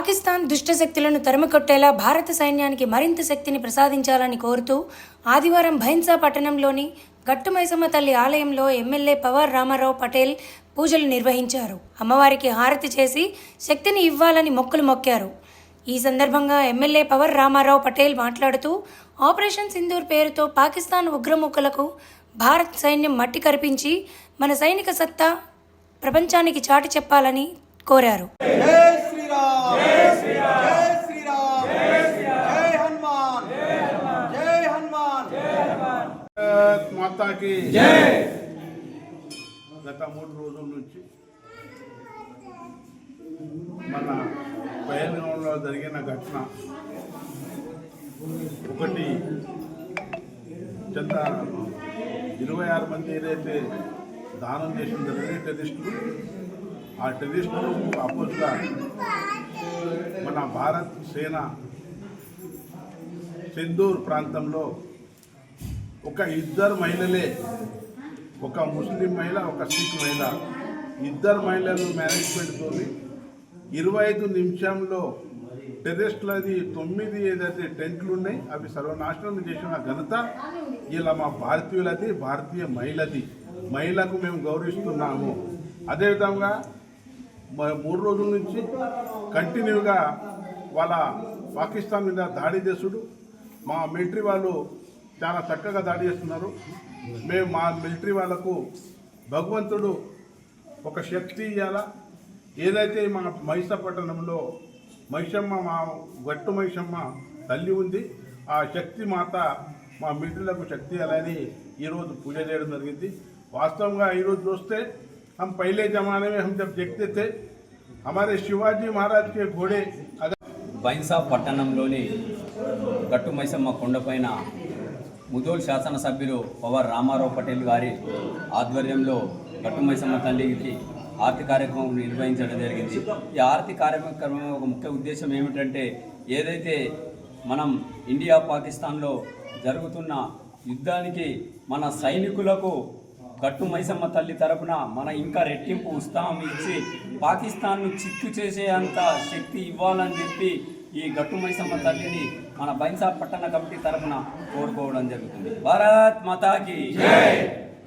పాకిస్తాన్ దుష్టశక్తులను తరిమికొట్టేలా భారత సైన్యానికి మరింత శక్తిని ప్రసాదించాలని కోరుతూ ఆదివారం భైన్సా పట్టణంలోని గట్టుమైసమ్మ తల్లి ఆలయంలో ఎమ్మెల్యే పవార్ రామారావు పటేల్ పూజలు నిర్వహించారు. అమ్మవారికి హారతి చేసి శక్తిని ఇవ్వాలని మొక్కులు మొక్కారు. ఈ సందర్భంగా ఎమ్మెల్యే పవర్ రామారావు పటేల్ మాట్లాడుతూ ఆపరేషన్ సింధూర్ పేరుతో పాకిస్తాన్ ఉగ్రముఖులకు భారత్ సైన్యం మట్టి కరిపించి మన సైనిక సత్తా ప్రపంచానికి చాటి చెప్పాలని కోరారు. మాతాకి. జై. గత మూడు రోజుల నుంచి మన పహల్గాంలో జరిగిన ఘటన ఒకటి చెంత ఇరవై ఆరు మంది ఏదైతే దానం చేసిన జరిగింది టెరిస్టులు ఆ టెరిస్టులకు అపోజ్గా మన భారత్ సేన సింధూర్ ప్రాంతంలో ఒక ఇద్దరు మహిళలే ఒక ముస్లిం మహిళ ఒక సిక్ మహిళ. ఇద్దరు మహిళలు మేనేజ్మెంట్తో ఇరవై ఐదు నిమిషంలో టెరెస్ట్లది తొమ్మిది ఏదైతే టెంట్లు ఉన్నాయి అవి సర్వనాశనం చేసిన ఘనత ఇలా మా భారతీయులది భారతీయ మహిళది. మహిళకు మేము గౌరవిస్తున్నాము. అదేవిధంగా మూడు రోజుల నుంచి కంటిన్యూగా వాళ్ళ పాకిస్తాన్ మీద దాడి చేసుడు. మా మిలిటరీ వాళ్ళు చాలా చక్కగా దాడి చేస్తున్నారు మేము మా మిలిటరీ వాళ్ళకు భగవంతుడు ఒక శక్తి ఇవ్వాలా ఏదైతే మా మహిషపట్టణంలో మహిషమ్మ మా గట్టు మహిషమ్మ తల్లి ఉంది ఆ శక్తి మాత మా మిలిటరీలకు శక్తి ఇవ్వాలని ఈరోజు పూజ చేయడం జరిగింది వాస్తవంగా ఈరోజు చూస్తే हम पहले जमाने में हम जब देखते थे हमारे शिवाजी महाराज के घोड़े अगर బైన్సా పట్టణంలోని గట్టు మైసమ్మ కొండపైన ముదోల్ శాసనసభ్యులు పవర్ రామారావు పటేల్ గారి ఆధ్వర్యంలో గట్టుమైసమ్మ తల్లికి ఆర్తి కార్యక్రమం నిర్వహించడం జరిగింది. ఈ ఆర్తి కార్యక్రమం ఒక ముఖ్య ఉద్దేశం ఏమిటంటే ఏదైతే మనం ఇండియా పాకిస్తాన్లో జరుగుతున్న యుద్ధానికి మన సైనికులకు గట్టు మైసమ్మ తల్లి తరపున మన ఇంకా రెట్టింపు ఉత్సాహం ఇచ్చి పాకిస్తాన్ను చిత్తు చేసే అంత శక్తి ఇవ్వాలని చెప్పి ఈ గట్టు మైసమ్మ తల్లిని మన బైన్సా పట్టణ కమిటీ తరపున కోరుకోవడం జరుగుతుంది. భారత్ మాతాకి